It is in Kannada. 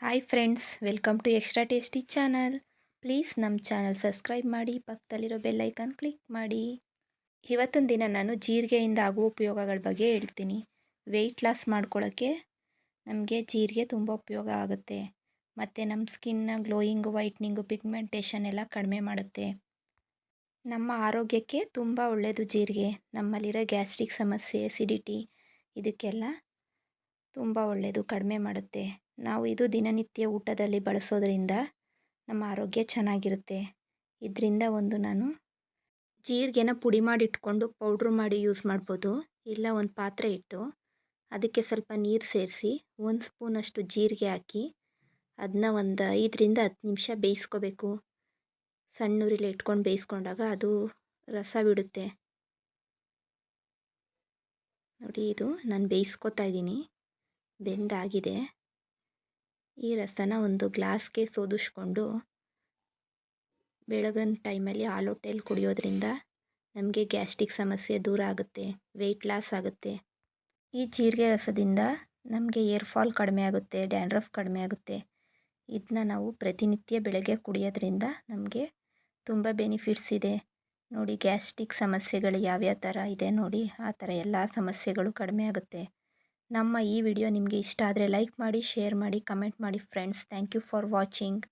Hi friends welcome to extra tasty channel please ನಮ್ಮ ಚಾನಲ್ ಸಬ್ಸ್ಕ್ರೈಬ್ ಮಾಡಿ, ಪಕ್ಕದಲ್ಲಿರೋ ಬೆಲ್ಲೈಕನ್ ಕ್ಲಿಕ್ ಮಾಡಿ. ಇವತ್ತಿನ ದಿನ ನಾನು ಜೀರಿಗೆಯಿಂದ ಆಗುವ ಉಪಯೋಗಗಳ ಬಗ್ಗೆ ಹೇಳ್ತೀನಿ. ವೆಯ್ಟ್ ಲಾಸ್ ಮಾಡ್ಕೊಳ್ಳೋಕ್ಕೆ ನಮಗೆ ಜೀರಿಗೆ ತುಂಬ ಉಪಯೋಗ ಆಗುತ್ತೆ. ಮತ್ತು ನಮ್ಮ ಸ್ಕಿನ್ನ ಗ್ಲೋಯಿಂಗು ವೈಟ್ನಿಂಗು ಪಿಗ್ಮೆಂಟೇಷನ್ ಎಲ್ಲ ಕಡಿಮೆ ಮಾಡುತ್ತೆ. ನಮ್ಮ ಆರೋಗ್ಯಕ್ಕೆ ತುಂಬ ಒಳ್ಳೆಯದು ಜೀರಿಗೆ. ನಮ್ಮಲ್ಲಿರೋ ಗ್ಯಾಸ್ಟ್ರಿಕ್ ಸಮಸ್ಯೆ ಎಸಿಡಿಟಿ ಇದಕ್ಕೆಲ್ಲ ತುಂಬ ಒಳ್ಳೆಯದು ಕಡಿಮೆ ಮಾಡುತ್ತೆ. ನಾವು ಇದು ದಿನನಿತ್ಯ ಊಟದಲ್ಲಿ ಬಳಸೋದ್ರಿಂದ ನಮ್ಮ ಆರೋಗ್ಯ ಚೆನ್ನಾಗಿರುತ್ತೆ. ಇದರಿಂದ ಒಂದು ನಾನು ಜೀರಿಗೆನ ಪುಡಿ ಮಾಡಿ ಇಟ್ಕೊಂಡು ಪೌಡ್ರು ಮಾಡಿ ಯೂಸ್ ಮಾಡ್ಬೋದು. ಇಲ್ಲ ಒಂದು ಪಾತ್ರೆ ಇಟ್ಟು ಅದಕ್ಕೆ ಸ್ವಲ್ಪ ನೀರು ಸೇರಿಸಿ ಒಂದು ಸ್ಪೂನಷ್ಟು ಜೀರಿಗೆ ಹಾಕಿ ಅದನ್ನ ಒಂದು ಐದರಿಂದ ಹತ್ತು ನಿಮಿಷ ಬೇಯಿಸ್ಕೋಬೇಕು. ಸಣ್ಣ ಉರಿಲಿ ಇಟ್ಕೊಂಡು ಬೇಯಿಸ್ಕೊಂಡಾಗ ಅದು ರಸ ಬಿಡುತ್ತೆ. ನೋಡಿ ಇದು ನಾನು ಬೇಯಿಸ್ಕೊತಾ ಇದ್ದೀನಿ. ಬೆಂದಾಗಿದೆ. ಈ ರಸನ ಒಂದು ಗ್ಲಾಸ್ಗೆ ಸೋದಿಸ್ಕೊಂಡು, ಬೆಳಗಿನ ಟೈಮಲ್ಲಿ ಹಾಲೊಟ್ಟೆಯಲ್ಲಿ ಕುಡಿಯೋದ್ರಿಂದ ನಮಗೆ ಗ್ಯಾಸ್ಟ್ರಿಕ್ ಸಮಸ್ಯೆ ದೂರ ಆಗುತ್ತೆ, ವೆಯ್ಟ್ ಲಾಸ್ ಆಗುತ್ತೆ. ಈ ಜೀರಿಗೆ ರಸದಿಂದ ನಮಗೆ ಏರ್ ಫಾಲ್ ಕಡಿಮೆ ಆಗುತ್ತೆ, ಡ್ಯಾಂಡ್ರಫ್ ಕಡಿಮೆ ಆಗುತ್ತೆ. ಇದನ್ನ ನಾವು ಪ್ರತಿನಿತ್ಯ ಬೆಳಗ್ಗೆ ಕುಡಿಯೋದ್ರಿಂದ ನಮಗೆ ತುಂಬ ಬೆನಿಫಿಟ್ಸ್ ಇದೆ. ನೋಡಿ, ಗ್ಯಾಸ್ಟ್ರಿಕ್ ಸಮಸ್ಯೆಗಳು ಯಾವ್ಯಾವ ಥರ ಇದೆ ನೋಡಿ, ಆ ಥರ ಎಲ್ಲ ಸಮಸ್ಯೆಗಳು ಕಡಿಮೆ ಆಗುತ್ತೆ. ನಮ್ಮ ಈ ವಿಡಿಯೋ ನಿಮಗೆ ಇಷ್ಟ ಆದರೆ ಲೈಕ್ ಮಾಡಿ, ಶೇರ್ ಮಾಡಿ, ಕಮೆಂಟ್ ಮಾಡಿ friends thank you for watching